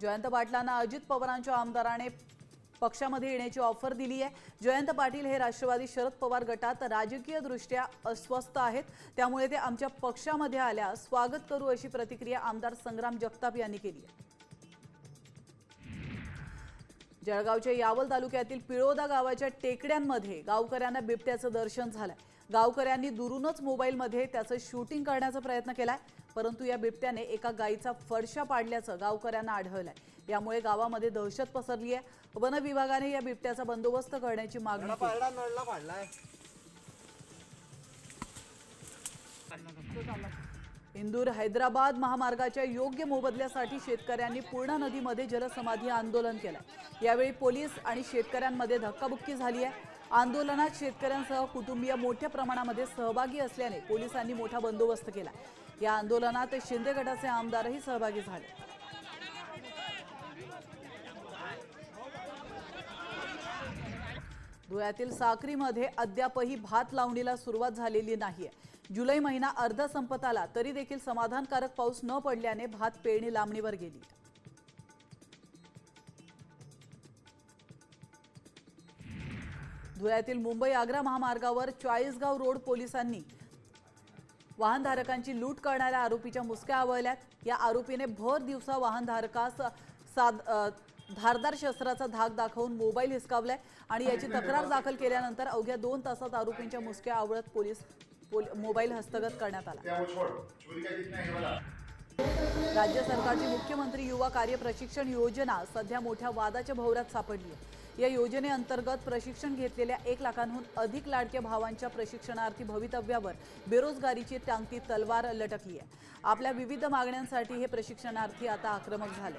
जयंत पाटलांना अजित पवारांच्या आमदाराने पक्षामध्ये येण्याची ऑफर दिली आहे. जयंत पाटील हे राष्ट्रवादी शरद पवार गटात राजकीयदृष्ट्या अस्वस्थ आहेत. त्यामुळे ते आमच्या पक्षामध्ये आल्यास स्वागत करू अशी प्रतिक्रिया आमदार संग्राम जगताप यांनी केली आहे. जळगावच्या यावल तालुक्यातील पिळोदा गावाच्या टेकड्यांमध्ये गावकऱ्यांना बिबट्याचं दर्शन झालंय. गावकऱ्यांनी दुरूनच मोबाईलमध्ये त्याचं शूटिंग करण्याचा प्रयत्न केलाय परंतु या बिबट्याने एका गायीचा फडशा पाडल्याचं गावकऱ्यांना आढळलंय. यामुळे गावामध्ये दहशत पसरली आहे वन विभागाने या बिबट्याचा बंदोबस्त करण्याची मागणी पाडलाय. इंदूर हैदराबाद महामार्गाच्या योग्य मोबदल्यासाठी शेतकऱ्यांनी पूर्णा नदीमध्ये जलसमाधी आंदोलन केलं. यावेळी पोलीस आणि शेतकऱ्यांमध्ये धक्काबुक्की झाली आहे. आंदोलनात शेतकऱ्यांसह कुटुंबीय मोठ्या प्रमाणामध्ये सहभागी असल्याने पोलिसांनी मोठा बंदोबस्त केला. या आंदोलनात शिंदे गटाचे आमदारही सहभागी झाले. धुळ्यातील साक्रीमध्ये अद्यापही भात लावणीला सुरुवात झालेली नाहीये. जुलै महिना अर्धा संपत आला तरी देखील समाधानकारक पाऊस न पडल्याने भात पेरणी लांबणीवर गेली. धुळ्यातील मुंबई आग्रा महामार्गावर चाळीसगाव रोड पोलिसांनी वाहनधारकांची लूट करणाऱ्या आरोपीच्या मुसक्या आवळल्यात. या आरोपीने भर दिवसा वाहनधारकास साध धारदार शस्त्राचा धाक दाखवून मोबाईल हिसकावलाय आणि याची तक्रार दाखल केल्यानंतर अवघ्या दोन तासात आरोपींच्या मुसक्या आवळत पोलीस मोबाईल हस्तगत करण्यात आला. राज्य सरकारची मुख्यमंत्री युवा कार्य प्रशिक्षण योजना सध्या मोठ्या वादाच्या भोवऱ्यात सापडली आहे. या योजनेअंतर्गत प्रशिक्षण घेतलेल्या एक लाखांहून अधिक लाडक्या भावांच्या प्रशिक्षणार्थी भवितव्यावर बेरोजगारीची टांगती तलवार लटकली आहे. आपल्या विविध मागण्यांसाठी हे प्रशिक्षणार्थी आता आक्रमक झाले.